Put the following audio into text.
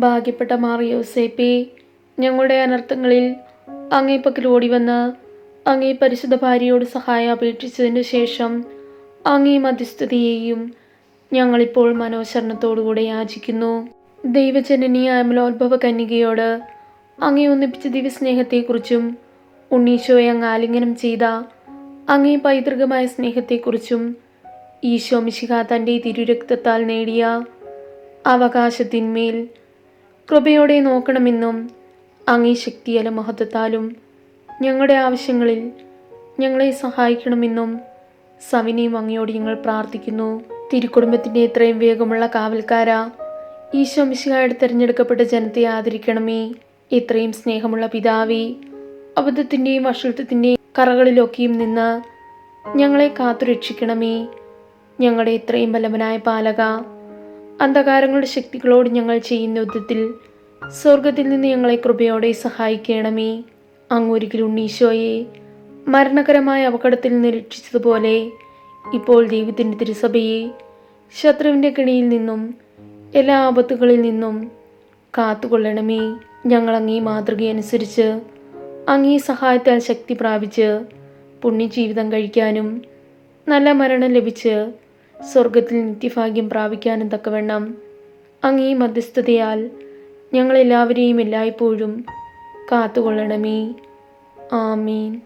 ഭാഗ്യപ്പെട്ട മാറിയോസേപ്പേ ഞങ്ങളുടെ അനർത്ഥങ്ങളിൽ അങ്ങേപ്പക്കൽ ഓടി വന്ന് അങ്ങേ പരിശുദ്ധ ഭാര്യയോട് സഹായം അപേക്ഷിച്ചതിന് ശേഷം അങ്ങേ മധ്യസ്ഥതയെയും ഞങ്ങളിപ്പോൾ മനോശരണത്തോടുകൂടെ യാചിക്കുന്നു. ദൈവജനനിയായ അമലോത്ഭവ കന്യകയോട് അങ്ങേ ഒന്നിപ്പിച്ച ദിവ്യസ്നേഹത്തെക്കുറിച്ചും ഉണ്ണീശോയെ അങ്ങ് ആലിംഗനം ചെയ്ത അങ്ങേ പൈതൃകമായ സ്നേഹത്തെക്കുറിച്ചും ഈശോ മിശിഹ തന്റെ തിരുരക്തത്താൽ നേടിയ അവകാശത്തിന്മേൽ കൃപയോടെ നോക്കണമെന്നും അങ്ങേ ശക്തിയല മഹത്വത്താലും ഞങ്ങളുടെ ആവശ്യങ്ങളിൽ ഞങ്ങളെ സഹായിക്കണമെന്നും സവിനയും അങ്ങയോട് ഞങ്ങൾ പ്രാർത്ഥിക്കുന്നു. തിരുക്കുടുംബത്തിന്റെ ഇത്രയും വേഗമുള്ള കാവൽക്കാര ഈശോ മിശിഹായുടെ തിരഞ്ഞെടുക്കപ്പെട്ട ജനത്തെ ആദരിക്കണമേ. ഇത്രയും സ്നേഹമുള്ള പിതാവേ അബദ്ധത്തിന്റെയും അശ്വത്വത്തിന്റെയും കറകളിലൊക്കെയും നിന്ന് ഞങ്ങളെ കാത്തുരക്ഷിക്കണമേ. ഞങ്ങളുടെ ഇത്രയും ബലവനായ പാലക അന്ധകാരങ്ങളുടെ ശക്തികളോട് ഞങ്ങൾ ചെയ്യുന്ന യുദ്ധത്തിൽ സ്വർഗത്തിൽ നിന്ന് ഞങ്ങളെ കൃപയോടെ സഹായിക്കണമേ. അങ്ങൊരിക്കൽ ഉണ്ണീശോയെ മരണകരമായ അപകടത്തിൽ നിന്ന് രക്ഷിച്ചതുപോലെ ഇപ്പോൾ ദൈവത്തിന്റെ തിരുസഭയെ ശത്രുവിന്റെ കെണിയിൽ നിന്നും എല്ലാ ആപത്തുകളിൽ നിന്നും കാത്തുകൊള്ളണമേ. ഞങ്ങൾ അങ്ങേ മാതൃകയനുസരിച്ച് അങ്ങീ സഹായത്താൽ ശക്തി പ്രാപിച്ച് പുണ്യജീവിതം കഴിക്കാനും നല്ല മരണം ലഭിച്ച് സ്വർഗത്തിൽ നിത്യഭാഗ്യം പ്രാപിക്കാനും തക്കവണ്ണം. ഈ മധ്യസ്ഥതയാൽ ഞങ്ങളെല്ലാവരെയും എല്ലായ്പ്പോഴും കാത്തുകൊള്ളണമേ. ആമീൻ.